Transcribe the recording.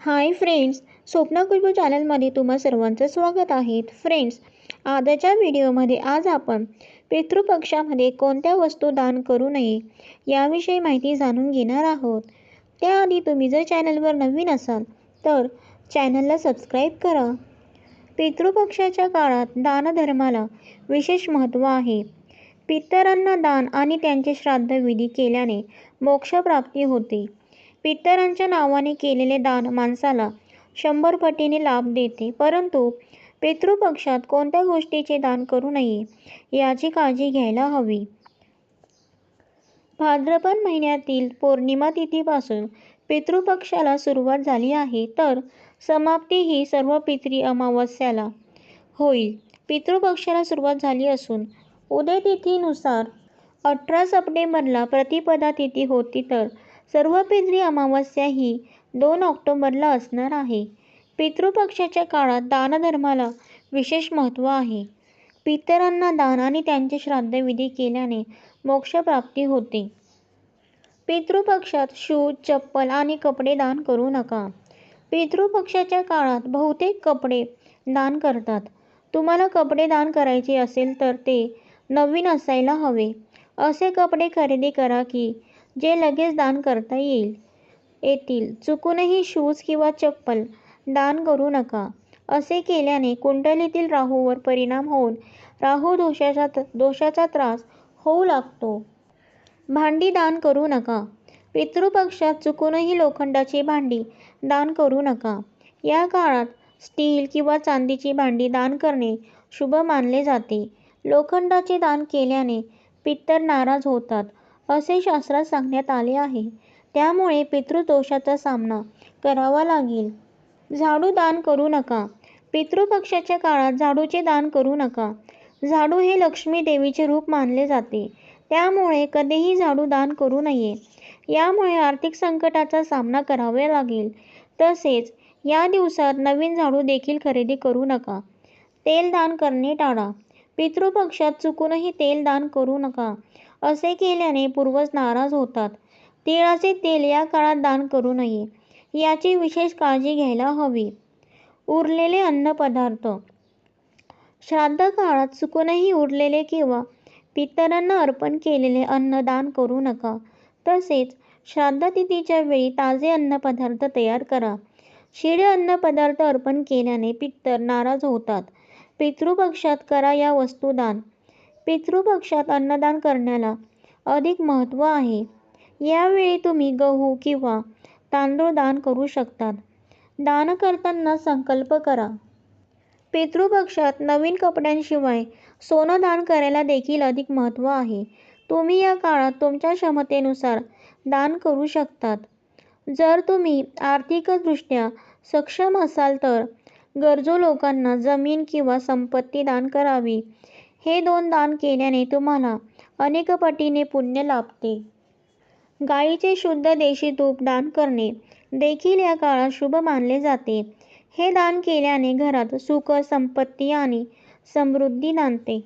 Hi friends Swapna कुलबू चॅनलमध्ये तुम्हा सर्वांचं स्वागत आहे. फ्रेंड्स आजच्या व्हिडिओमध्ये आज आपण पितृपक्षामध्ये कोणत्या वस्तू दान करू नये याविषयी माहिती जाणून घेणार आहोत. त्याआधी तुम्ही जर चॅनलवर नवीन असाल तर चॅनलला सबस्क्राईब करा. पितृपक्षाच्या काळात दानधर्माला विशेष महत्त्व आहे. पितरांना दान आणि त्यांचे श्राद्धविधी केल्याने मोक्षप्राप्ती होते. पितरांच्या नावाने केलेले दान माणसाला शंभर पटीने लाभ देते. परंतु पितृपक्षात कोणत्या गोष्टीचे दान करू नये याची काळजी घ्यायला हवी. भाद्रपद महिन्यातील पौर्णिमा तिथीपासून पितृपक्षाला सुरुवात झाली आहे. तर समाप्ती ही सर्व पितरी अमावस्याला होईल. पितृपक्षाला सुरुवात झाली असून उदय तिथीनुसार अठरा सप्टेंबरला प्रतिपदा तिथी होती तर सर्व पितरी अमावस्या ही दोन ऑक्टोबरला असणार आहे. पितृपक्षाच्या काळात दानधर्माला विशेष महत्त्व आहे. पितरांना दान आणि त्यांचे श्राद्धविधी केल्याने मोक्षप्राप्ती होते. पितृपक्षात शूज चप्पल आणि कपडे दान करू नका. पितृपक्षाच्या काळात बहुतेक कपडे दान करतात. तुम्हाला कपडे दान करायचे असेल तर ते नवीन असायला हवे. असे कपडे खरेदी करा की जे लगेच दान करता येईल. येतील. चुकूनही शूज किंवा चप्पल दान करू नका. असे केल्याने कुंडलीतील राहूवर परिणाम होऊन राहू दोषाचा दोषाचा त्रास होऊ लागतो. भांडी दान करू नका. पितृपक्षात चुकूनही लोखंडाची भांडी दान करू नका. या काळात स्टील किंवा चांदीची भांडी दान करणे शुभ मानले जाते. लोखंडाचे दान केल्याने पित्तर नाराज होतात. असे शास्त्रात सांगण्यात आले आहे. त्यामुळे पितृदोषाचा सामना करावा लागेल. झाडू दान करू नका. पितृपक्षाच्या काळात झाडूचे दान करू नका. झाडू हे लक्ष्मी देवीचे रूप मानले जाते. त्यामुळे कधीही झाडू दान करू नये. यामुळे आर्थिक संकटाचा सामना करावा लागेल. तसेच या दिवसात नवीन झाडू देखील खरेदी करू नका. तेल दान करणे टाळा. पितृपक्षात चुकूनही तेल दान करू नका असे केल्याने पूर्वज नाराज होतात. तिळाचे तेल या काळात दान करू नये याची विशेष काळजी घ्यायला हवी. उरलेले अन्नपदार्थ श्राद्ध काळात चुकूनही उरलेले किंवा पितरांना अर्पण केलेले अन्न दान करू नका. तसेच श्राद्धतिथीच्या वेळी ताजे अन्नपदार्थ तयार करा. शिळे अन्नपदार्थ अर्पण केल्याने पित्तर नाराज होतात. पितृपक्षात करा या वस्तू दान पितृपक्षात अन्नदान करण्याला अधिक महत्त्व आहे. यावेळी तुम्ही गहू किंवा तांदूळ दान करू शकतात. दान करताना संकल्प करा. पितृपक्षात नवीन कपड्यांशिवाय सोनं दान करायला देखील अधिक महत्त्व आहे. तुम्ही या काळात तुमच्या क्षमतेनुसार दान करू शकतात. जर तुम्ही आर्थिकदृष्ट्या सक्षम असाल तर गरजू लोकांना जमीन किंवा संपत्ती दान करावी. हे दोन दान केल्याने तुम्हाला अनेक पटीने पुण्य लाभते. गाईचे शुद्ध देशी तूप दान करणे देखील या काळात शुभ मानले जाते. हे दान केल्याने घरात सुख संपत्ती आणि समृद्धी नांदते.